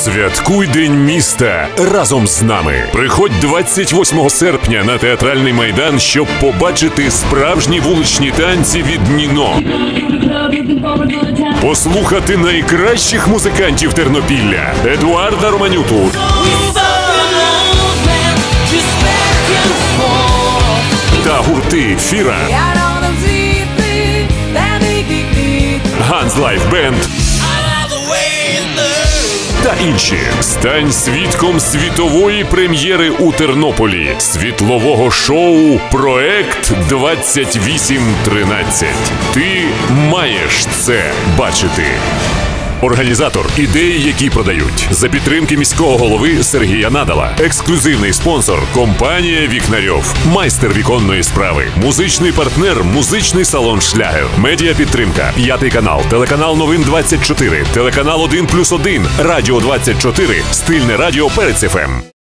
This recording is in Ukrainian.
Святкуй День міста разом з нами. Приходь 28 серпня на театральний майдан, щоб побачити справжні вуличні танці від Ніно. Послухати найкращих музикантів Тернопілля Едуарда Романюту та гурти Фіра, Ганз Лайф Бенд та інші. Стань свідком світової прем'єри у Тернополі світлового шоу Проект 2813. Ти маєш це бачити. Організатор ідеї, які продають. За підтримки міського голови Сергія Надала. Ексклюзивний спонсор компанія Вікнарьов, майстер віконної справи, музичний партнер, музичний салон Шлягер, медіа підтримка, п'ятий канал, телеканал Новин 24, телеканал 1+,1, Радіо 24, стильне радіо Перець ФМ.